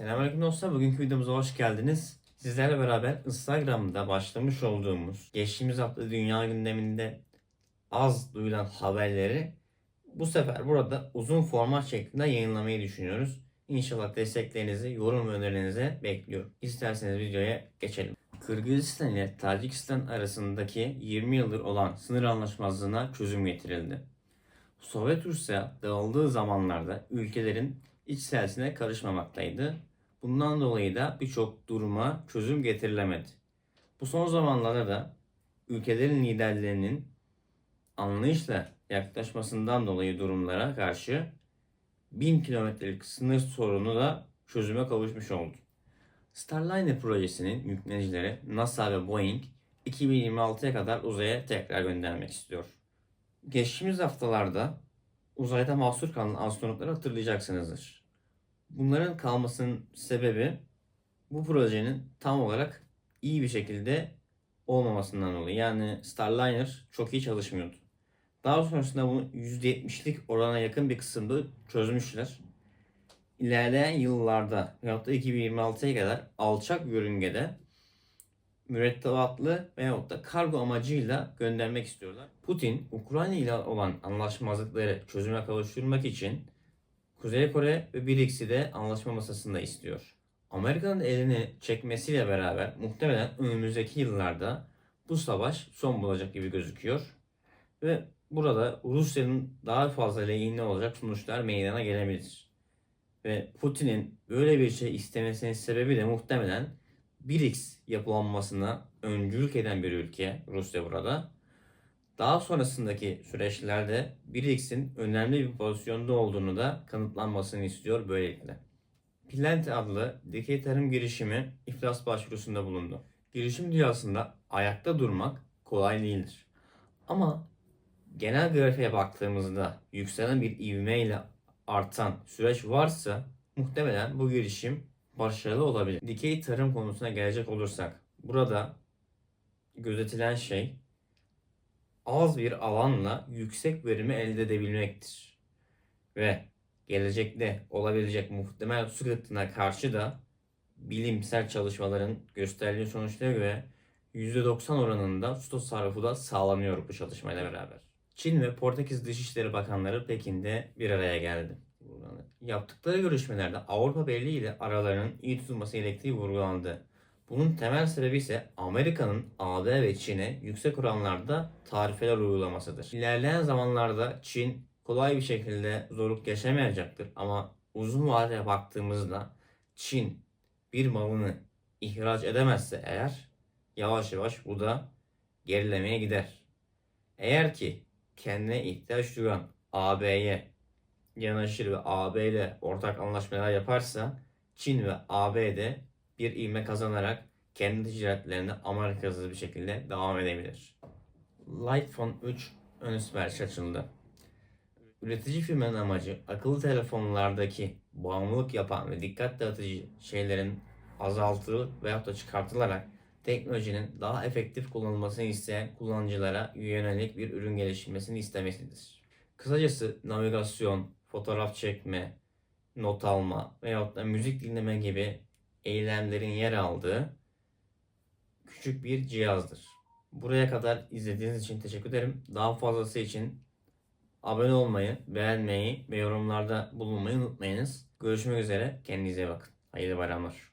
Selamünaleyküm dostlar. Bugünkü videomuza hoş geldiniz. Sizlerle beraber Instagram'da başlamış olduğumuz geçtiğimiz hafta dünya gündeminde az duyulan haberleri bu sefer burada uzun format şeklinde yayınlamayı düşünüyoruz. İnşallah desteklerinizi, yorum ve önerilerinizi bekliyorum. İsterseniz videoya geçelim. Kırgızistan ile Tacikistan arasındaki 20 yıldır olan sınır anlaşmazlığına çözüm getirildi. Sovyet Rusya dağıldığı zamanlarda ülkelerin iç siyasetine karışmamaktaydı. Bundan dolayı da birçok duruma çözüm getirilemedi. Bu son zamanlarda da ülkelerin liderlerinin anlayışla yaklaşmasından dolayı durumlara karşı 1000 kilometrelik sınır sorunu da çözüme kavuşmuş oldu. Starliner projesinin yüklenicileri NASA ve Boeing 2026'ya kadar uzaya tekrar göndermek istiyor. Geçtiğimiz haftalarda uzayda mahsur kalan astronotları hatırlayacaksınızdır. Bunların kalmasının sebebi bu projenin tam olarak iyi bir şekilde olmamasından dolayı. Yani Starliner çok iyi çalışmıyordu. Daha sonrasında bunu %70'lik orana yakın bir kısımda çözmüşler. İlerleyen yıllarda veyahut da 2026'ya kadar alçak yörüngede mürettebatlı veyahut da kargo amacıyla göndermek istiyorlar. Putin, Ukrayna ile olan anlaşmazlıkları çözüme kavuşturmak için Kuzey Kore ve BRICS'i de anlaşma masasında istiyor. Amerika'nın elini çekmesiyle beraber muhtemelen önümüzdeki yıllarda bu savaş son bulacak gibi gözüküyor. Ve burada Rusya'nın daha fazla lehine olacak sonuçlar meydana gelebilir. Ve Putin'in böyle bir şey istemesinin sebebi de muhtemelen BRICS yapılanmasına öncülük eden bir ülke Rusya burada. Daha sonrasındaki süreçlerde BRICS'in önemli bir pozisyonda olduğunu da kanıtlanmasını istiyor böylelikle. Plant adlı dikey tarım girişimi iflas başvurusunda bulundu. Girişim dünyasında ayakta durmak kolay değildir. Ama genel grafiğe baktığımızda yükselen bir ivmeyle artan süreç varsa muhtemelen bu girişim başarılı olabilir. Dikey tarım konusuna gelecek olursak burada gözetilen şey az bir alanla yüksek verimi elde edebilmektir. Ve gelecekte olabilecek muhtemel su kıtlığına karşı da bilimsel çalışmaların gösterdiği sonuçlara göre %90 oranında su tasarrufu da sağlanıyor bu çalışmayla beraber. Çin ve Portekiz Dışişleri Bakanları Pekin'de bir araya geldi. Yaptıkları görüşmelerde Avrupa Birliği ile aralarının iyi tutulması gerektiği vurgulandı. Bunun temel sebebi ise Amerika'nın ABD ve Çin'e yüksek oranlarda tarifeler uygulamasıdır. İlerleyen zamanlarda Çin kolay bir şekilde zorluk yaşamayacaktır ama uzun vadeye baktığımızda Çin bir malını ihraç edemezse eğer yavaş yavaş bu da gerilemeye gider. Eğer ki kendine ihtiyaç duyan AB'ye yanaşır ve AB ile ortak anlaşmalar yaparsa Çin ve ABD bir ivme kazanarak kendi ticaretlerine Amerika hızlı bir şekilde devam edebilir. Lightphone 3 ön sipariş açıldı. Üretici firmanın amacı akıllı telefonlardaki bağımlılık yapan ve dikkat dağıtıcı şeylerin azaltılıp veyahut da çıkartılarak teknolojinin daha efektif kullanılmasını isteyen kullanıcılara yönelik bir ürün geliştirmesini istemesidir. Kısacası navigasyon, fotoğraf çekme, not alma veyahut da müzik dinleme gibi eylemlerin yer aldığı küçük bir cihazdır. Buraya kadar izlediğiniz için teşekkür ederim. Daha fazlası için abone olmayı, beğenmeyi ve yorumlarda bulunmayı unutmayınız. Görüşmek üzere. Kendinize bakın. Hayırlı bayramlar.